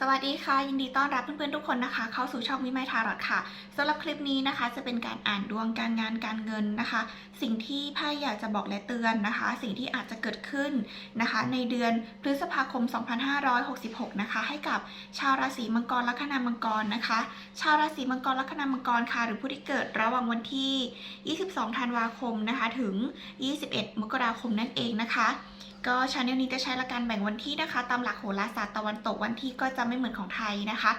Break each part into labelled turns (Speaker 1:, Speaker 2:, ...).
Speaker 1: สวัสดีค่ะ ยินดีต้อนรับเพื่อนๆทุกคนนะคะ เข้าสู่ช่องวิไมทารอดค่ะสำหรับคลิปนี้นะคะ จะเป็นการอ่านดวงการงานการเงินนะคะ สิ่งที่ไพ่อยากจะบอกและเตือนนะคะ สิ่งที่อาจจะเกิดขึ้นนะคะ ในเดือนพฤษภาคม 2566 นะคะ ให้กับชาวราศีมังกรลัคนามังกรนะคะ ชาวราศีมังกรลัคนามังกรค่ะ หรือผู้ที่เกิดระหว่างวันที่ 22 ธันวาคมนะคะ ถึง 21 มกราคมนั่นเองนะคะ ก็ชาแนลนี้จะใช้ละการแบ่งวันที่นะคะ ตามหลักโหราศาสตร์ตะวันตกวันที่ก็จะไม่เหมือนของไทยนะคะ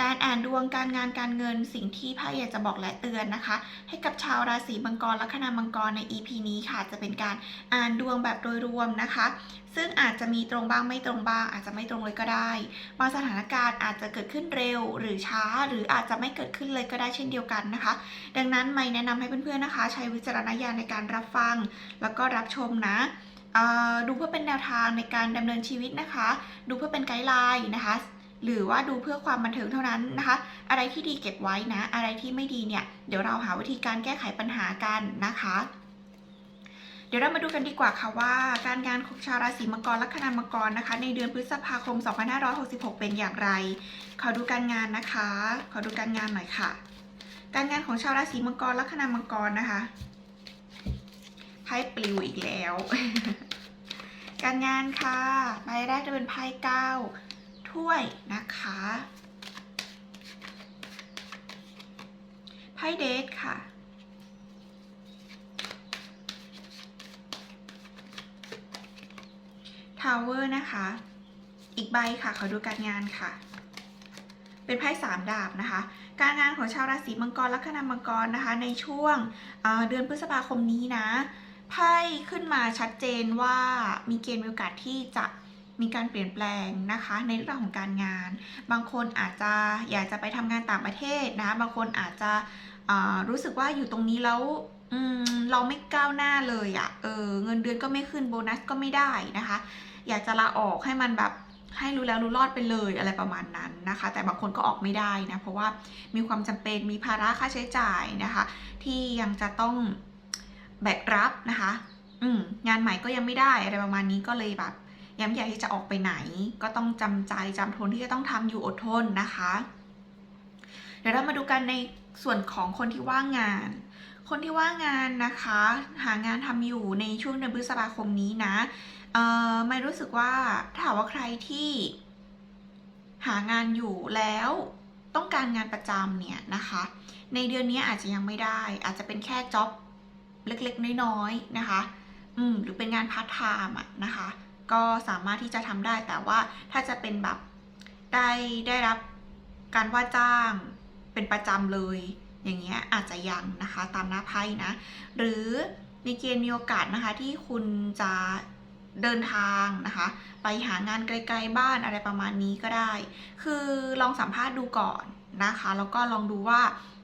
Speaker 1: การอ่านดวงการงานการเงินสิ่งที่ไพ่อยากจะบอกและเตือนนะคะ ให้กับชาวราศีมังกรลัคนามังกรใน EP นี้ค่ะ จะเป็นการอ่านดวงแบบโดยรวมนะคะ ซึ่งอาจจะมีตรงบ้างไม่ตรงบ้าง อาจจะไม่ตรงเลยก็ได้บางสถานการณ์อาจจะเกิดขึ้นเร็วหรือช้า หรืออาจจะไม่เกิดขึ้นเลยก็ได้เช่นเดียวกันนะคะ ดังนั้นไม่แนะนำให้เพื่อนๆนะคะ ใช้วิจารณญาณในการรับฟัง แล้วก็รับชมนะ ดูเพื่อเป็นแนวทางในการดำเนินชีวิตนะคะ ดูเพื่อเป็นไกด์ไลน์นะคะ หรือว่าดูเพื่อความบันเทิงเท่านั้นนะคะ อะไรที่ดีเก็บไว้นะ อะไรที่ไม่ดีเนี่ย เดี๋ยวเราหาวิธีการแก้ไขปัญหากันนะคะ เดี๋ยวเรามาดูกันดีกว่าค่ะว่า การงานของชาวราศีมังกรลัคนามังกรนะคะ ในเดือนพฤษภาคม 2566 เป็นอย่างไร ขอดูการงานนะคะ ขอดูการงานหน่อยค่ะ การงานของชาวราศีมังกรลัคนามังกรนะคะ ปลิวอีกแล้ว การงานค่ะใบแรกจะเป็นไพ่เก้าถ้วยนะคะไพ่เดทค่ะทาวเวอร์นะคะ อีกใบค่ะขอดูการงานค่ะ เป็นไพ่สามดาบนะคะ การงานของชาวราศีมังกรลัคนามังกรนะคะ ในช่วงเเดือนพฤษภาคมนี้นะ ไพ่ขึ้นมาชัดเจนว่ามีเกณฑ์มีโอกาสที่จะมีการเปลี่ยนแปลงนะคะ ในเรื่องของการงาน บางคนอาจจะอยากจะไปทำงานต่างประเทศนะ บางคนอาจจะรู้สึกว่าอยู่ตรงนี้แล้วเราไม่ก้าวหน้าเลยอะ่ะเออเงินเดือนก็ไม่ขึ้นโบนัสก็ไม่ได้นะคะ อยากจะลาออกให้มันแบบให้รู้แล้วรู้รอดไปเลยอะไรประมาณนั้นนะคะ แต่บางคนก็ออกไม่ได้นะ เพราะว่ามีความจำเป็นมีภาระค่าใช้จ่ายนะคะ ที่ยังจะต้อง แบกรับนะคะ อืมงานใหม่ก็ยังไม่ได้อะไรประมาณนี้ก็เลยแบบยังไม่อยากที่จะออกไปไหน ก็ต้องจำใจจำทนที่จะต้องทำอยู่อดทนนะคะ เดี๋ยวเรามาดูกันในส่วนของคนที่ว่างงาน คนที่ว่างงานนะคะ หางานทำอยู่ในช่วงเดือนพฤษภาคมนี้นะเอ่อไม่รู้สึกว่าถ้าหากว่าใครที่ หางานอยู่แล้วต้องการงานประจำเนี่ยนะคะ ในเดือนนี้อาจจะยังไม่ได้ อาจจะเป็นแค่จ็อบ เล็กๆ น้อยๆ นะคะ อืม หรือเป็นงานพาร์ทไทม์อะนะคะ ก็สามารถที่จะทำได้แต่ว่าถ้าจะเป็นแบบได้ได้รับการว่าจ้างเป็นประจำเลย อย่างเงี้ยอาจจะยังนะคะตามหน้าไพ่นะ หรือมีเกณฑ์มีโอกาสนะคะ ที่คุณจะเดินทางนะคะ ไปหางานไกลๆบ้านอะไรประมาณนี้ก็ได้ คือลองสัมภาษณ์ดูก่อนนะคะ แล้วก็ลองดูว่า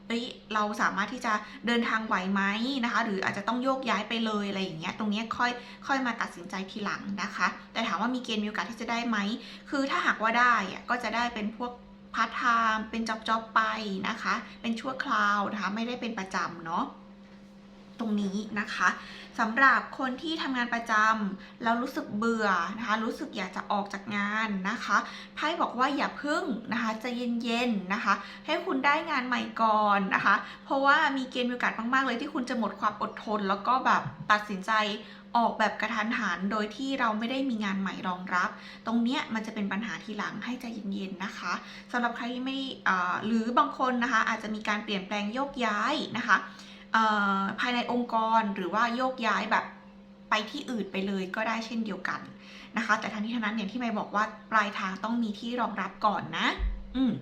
Speaker 1: เฮ้ยเราสามารถที่จะเดินทางไหวไหมนะคะ หรืออาจจะต้องโยกย้ายไปเลยอะไรอย่างเงี้ยตรงนี้ค่อยค่อยมาตัดสินใจทีหลังนะคะ แต่ถามว่ามีเกณฑ์มีโอกาสที่จะได้ไหมคือถ้าหากว่าได้ก็จะได้เป็นพวกพาร์ทไทม์เป็นจ็อบจ็อบไปนะคะ เป็นชั่วคราวนะคะไม่ได้เป็นประจำเนาะ ตรงนี้นะคะสำหรับคนที่ทำงานประจำแล้วรู้สึกเบื่อนะคะ รู้สึกอยากจะออกจากงานนะคะไพ่บอกว่าอย่าพึ่งนะคะจะเย็นๆนะคะ ให้คุณได้งานใหม่ก่อนนะคะ เพราะว่ามีเกณฑ์มีโอกาสมากๆเลยที่คุณจะหมดความอดทน แล้วก็แบบตัดสินใจออกแบบกระทันหันโดยที่เราไม่ได้มีงานใหม่รองรับ ตรงเนี้ยมันจะเป็นปัญหาทีหลังให้ใจเย็นๆนะคะสำหรับใครที่ไม่หรือบางคนนะคะ อาจจะมีการเปลี่ยนแปลงโยกย้ายนะคะ ภายในองค์กรหรือว่าโยกย้ายแบบไปที่อื่นไปเลยก็ได้เช่นเดียวกันนะคะ แต่ทั้งนี้ทั้งนั้นอย่างที่ไม่บอกว่าปลายทางต้องมีที่รองรับก่อนนะ อืม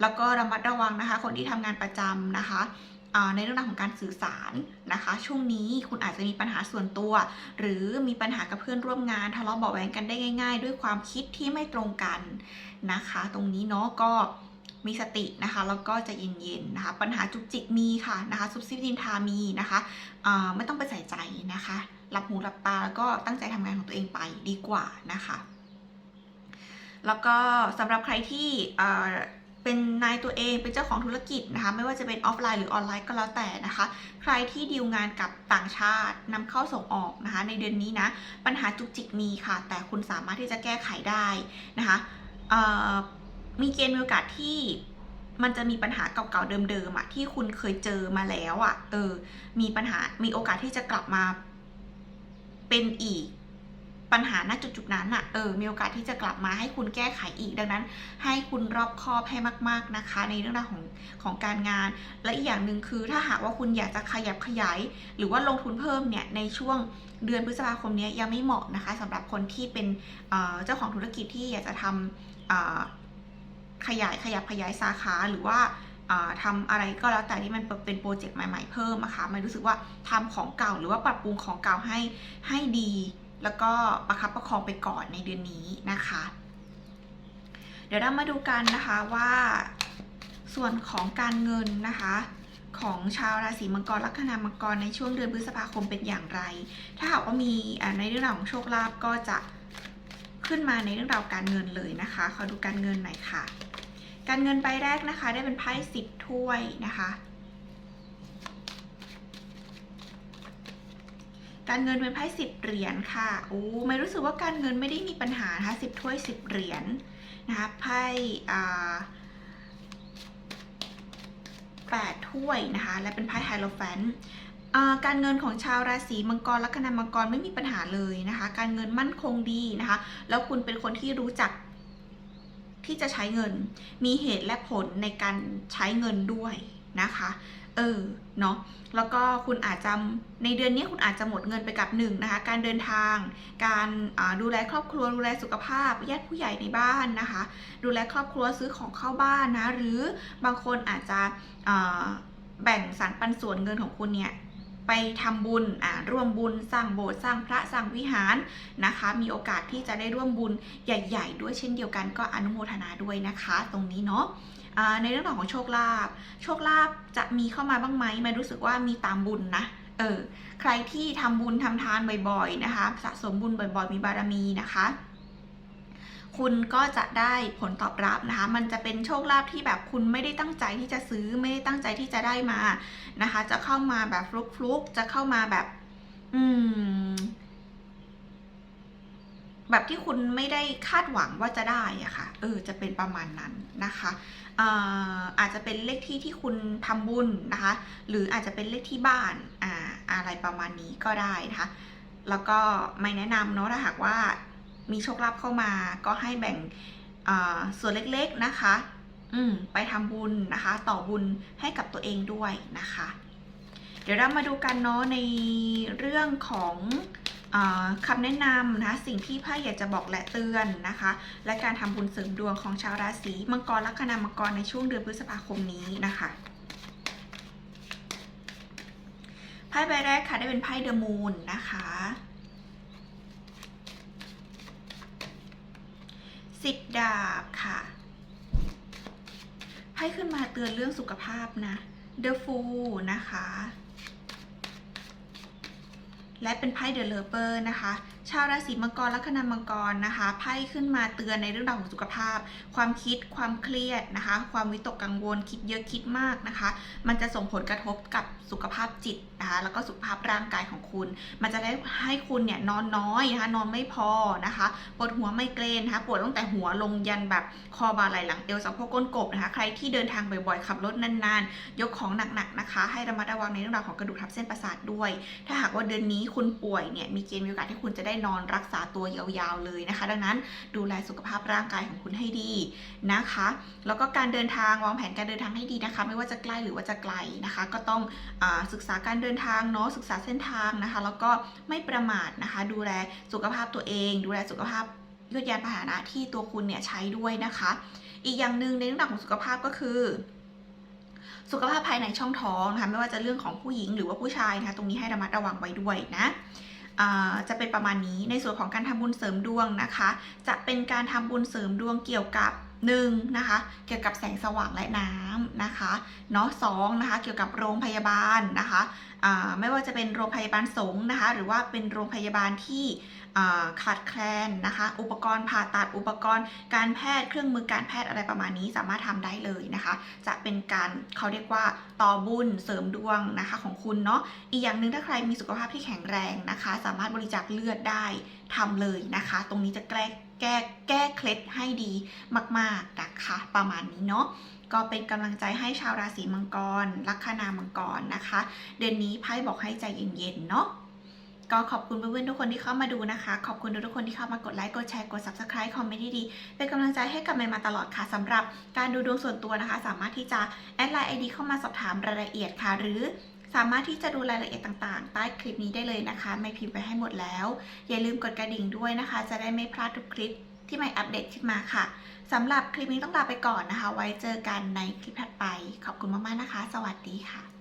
Speaker 1: แล้วก็ระมัดระวังนะคะ คนที่ทำงานประจำนะคะในเรื่องราวของการสื่อสารนะคะ ช่วงนี้คุณอาจจะมีปัญหาส่วนตัว หรือมีปัญหากับเพื่อนร่วมงานทะเลาะเบาะแว้งกันได้ง่าย ๆ ด้วยความคิดที่ไม่ตรงกันนะคะ ตรงนี้เนาะก็ มีสตินะคะแล้วก็จะเย็นๆนะคะ ปัญหาจุกจิกมีค่ะนะคะซุบซิบดินทามีนะคะไม่ต้องไปใส่ใจนะคะหลับหูหลับตาแล้วก็ตั้งใจทำงานของตัวเองไปดีกว่านะคะ แล้วก็สำหรับใครที่เป็นนายตัวเองเป็นเจ้าของธุรกิจนะคะ ไม่ว่าจะเป็นออฟไลน์หรือออนไลน์ก็แล้วแต่นะคะ ใครที่ดีลงานกับต่างชาตินำเข้าส่งออกนะคะ ในเดือนนี้นะปัญหาจุกจิกมีค่ะ แต่คุณสามารถที่จะแก้ไขได้นะคะ มีเกณฑ์มีโอกาสที่มันจะมีปัญหาเก่าๆเดิมๆอะที่คุณเคยเจอมาแล้วอะเออ มีปัญหามีโอกาสที่จะกลับมา เป็นอีกปัญหาณจุดๆนั้นอะเออ มีโอกาสที่จะกลับมาให้คุณแก้ไขอีกดังนั้น ให้คุณรอบคอบให้มาก ๆนะคะ ในเรื่องราวของของการงาน และอีกอย่างหนึ่งคือ ถ้าหากว่าคุณอยากจะขยับขยาย หรือว่าลงทุนเพิ่มเนี่ยในช่วงเดือนพฤษภาคมนี้ยังไม่เหมาะนะคะสำหรับคนที่เป็นเจ้าของธุรกิจที่อยากจะทำ ขยายขยับขยายสาขาหรือว่าอ่าทำอะไรก็แล้วแต่ที่มันเป็นโปรเจกต์ใหม่ ๆ เพิ่มนะคะไม่รู้สึกว่าทำของเก่าหรือว่าปรับปรุงของเก่าให้ให้ดี แล้วก็ประคับประคองไปก่อนในเดือนนี้นะคะ เดี๋ยวเรามาดูกันนะคะว่าส่วนของการเงินนะคะของชาวราศีมังกรลัคนามังกรในช่วงเดือนพฤษภาคมเป็นอย่างไร ถ้าหากว่ามีในเรื่องราวของโชคลาภก็จะขึ้นมาในเรื่องราวการเงินเลยนะคะขอดูการเงินหน่อยค่ะ การเงินใบแรกนะคะ ได้เป็นไพ่สิบถ้วยนะคะ การเงินเป็นไพ่สิบเหรียญค่ะโอ้ไม่รู้สึกว่าการเงินไม่ได้มีปัญหานะคะสิบถ้วยสิบเหรียญนะคะไพ่อ่าแปดถ้วยนะคะ และเป็นไพ่ไฮโลแฟนการเงินของชาวราศีมังกรลัคนามังกรไม่มีปัญหาเลยนะคะ การเงินมั่นคงดีนะคะ แล้วคุณเป็นคนที่รู้จัก ที่จะใช้เงิน มีเหตุและผลในการใช้เงินด้วยนะคะ เออ เนาะ แล้วก็คุณอาจจะในเดือนนี้คุณอาจจะหมดเงินไปกับหนึ่งนะคะ การเดินทาง การดูแลครอบครัว ดูแลสุขภาพ ญาติผู้ใหญ่ในบ้านนะคะ ดูแลครอบครัวซื้อของเข้าบ้านนะ หรือบางคนอาจจะแบ่งสรรปันส่วนเงินของคุณเนี่ย ไปทำบุญอ่าร่วมบุญสร้างโบสถ์สร้างพระสร้างวิหารนะคะ มีโอกาสที่จะได้ร่วมบุญใหญ่ ๆ ด้วยเช่นเดียวกันก็อนุโมทนาด้วยนะคะ ตรงนี้เนาะในเรื่องของโชคลาภโชคลาภจะมีเข้ามาบ้างไหมไม่รู้สึกว่ามีตามบุญนะเออใครที่ทำบุญทำทานบ่อยๆนะคะ สะสมบุญบ่อยๆ มีบารมีนะคะ คุณก็จะได้ผลตอบรับนะคะ มันจะเป็นโชคลาภที่แบบคุณไม่ได้ตั้งใจที่จะซื้อไม่ได้ตั้งใจที่จะได้มานะคะ จะเข้ามาแบบฟลุกฟลุกๆจะเข้ามาแบบ อืม แบบที่คุณไม่ได้คาดหวังว่าจะได้อะค่ะ เออ จะเป็นประมาณนั้นนะคะอ่าอาจจะเป็นเลขที่ที่คุณทำบุญนะคะ หรืออาจจะเป็นเลขที่บ้านอ่าอะไรประมาณนี้ก็ได้นะคะ แล้วก็ไม่แนะนำเนาะถ้าหากว่า มีโชคลาภเข้ามาก็ให้แบ่งส่วนเล็กๆนะคะ อืมไปทำบุญนะคะ ต่อบุญให้กับตัวเองด้วยนะคะ เดี๋ยวเรามาดูกันเนาะในเรื่องของอคำแนะนำนะคะสิ่งที่ไพ่อยากจะบอกและเตือนนะคะ และการทำบุญเสริมดวงของชาวราศีมังกรลัคนามังกรในช่วงเดือนพฤษภาคมนี้นะคะไพ่ใบแรกค่ะได้เป็นไพ่เดอะมูนนะคะ สิบดาบค่ะไพ่ขึ้นมาเตือนเรื่องสุขภาพนะ The Fool นะคะ และเป็นไพ่ The Lever นะคะ ชาวราศีมังกรลัคนามังกรนะคะไพ่ขึ้นมาเตือนในเรื่องราวของสุขภาพ ความคิดความเครียดนะคะ ความวิตกกังวลคิดเยอะคิดมากนะคะ มันจะส่งผลกระทบกับสุขภาพจิตนะคะแล้วก็สุขภาพร่างกายของคุณ มันจะได้ให้คุณเนี่ยนอนน้อยนะคะนอนไม่พอนะคะปวดหัวไมเกรนนะคะปวดตั้งแต่หัวลงยันแบบคอบ่าไหล่หลังเอวสะโพกก้นกบนะคะใครที่เดินทางบ่อยๆขับรถนานๆ ยกของหนักๆนะคะ ให้ระมัดระวังในเรื่องราวของกระดูกทับเส้นประสาทด้วย ถ้าหากว่าเดือนนี้คุณป่วยเนี่ยมีเกณฑ์มีโอกาสที่คุณจะได้นอนรักษาตัวยาวๆเลยนะคะ ดังนั้นดูแลสุขภาพร่างกายของคุณให้ดีนะคะ แล้วก็การเดินทางวางแผนการเดินทางให้ดีนะคะ ไม่ว่าจะใกล้หรือว่าจะไกลนะคะ ก็ต้องอศึกษาการเดินทางเนาะศึกษาเส้นทางนะคะ แล้วก็ไม่ประมาทนะคะ ดูแลสุขภาพตัวเอง ดูแลสุขภาพยวดยานพาหนะที่ตัวคุณเนี่ยใช้ด้วยนะคะ อีกอย่างหนึ่งในเรื่องของสุขภาพก็คือสุขภาพภายในช่องท้องนะคะไม่ว่าจะเรื่องของผู้หญิงหรือว่าผู้ชายนะคะตรงนี้ให้ระมัดระวังไว้ด้วยนะ จะเป็นประมาณนี้ในส่วนของการทำบุญเสริมดวงนะคะ จะเป็นการทำบุญเสริมดวงเกี่ยวกับ หนึ่งนะคะเกี่ยวกับแสงสว่างและน้ำนะคะเนาะสองนะคะเกี่ยวกับโรงพยาบาลนะคะไม่ว่าจะเป็นโรงพยาบาลสงนะคะหรือว่าเป็นโรงพยาบาลที่ขาดแคลนนะคะอุปกรณ์ผ่าตัดอุปกรณ์การแพทย์เครื่องมือการแพทย์อะไรประมาณนี้สามารถทำได้เลยนะคะ จะเป็นการเขาเรียกว่าต่อบุญเสริมดวงนะคะของคุณเนาะอีกอย่างหนึ่งถ้าใครมีสุขภาพที่แข็งแรงนะคะ สามารถบริจาคเลือดได้ทำเลยนะคะ ตรงนี้จะแก้ แก้แก้เคล็ดให้ดีมาก ๆ นะคะ ประมาณนี้เนาะก็เป็นกำลังใจให้ชาวราศีมังกร ลัคนามังกรนะคะ เดือนนี้ไพ่บอกให้ใจเย็น ๆ เนาะก็ขอบคุณเพื่อนๆทุกคนที่เข้ามาดูนะคะ ขอบคุณทุกคนที่เข้ามากดไลค์ กดแชร์ กด subscribe คอมเมนต์ดีๆเป็นกำลังใจให้กับเมย์มาตลอดค่ะสำหรับการดูดวงส่วนตัวนะคะ สามารถที่จะแอดไลน์ไอดีเข้ามาสอบถามรายละเอียดค่ะ หรือ สามารถที่จะดูรายละเอียดต่างๆ ใต้คลิปนี้ได้เลยนะคะ ไม่พิมพ์ไปให้หมดแล้ว อย่าลืมกดกระดิ่งด้วยนะคะ จะได้ไม่พลาดทุกคลิปที่ไม่อัปเดตขึ้นมาค่ะสำหรับคลิปนี้ต้องลาไปก่อนนะคะ ไว้เจอกันในคลิปถัดไป ขอบคุณมากๆนะคะ สวัสดีค่ะ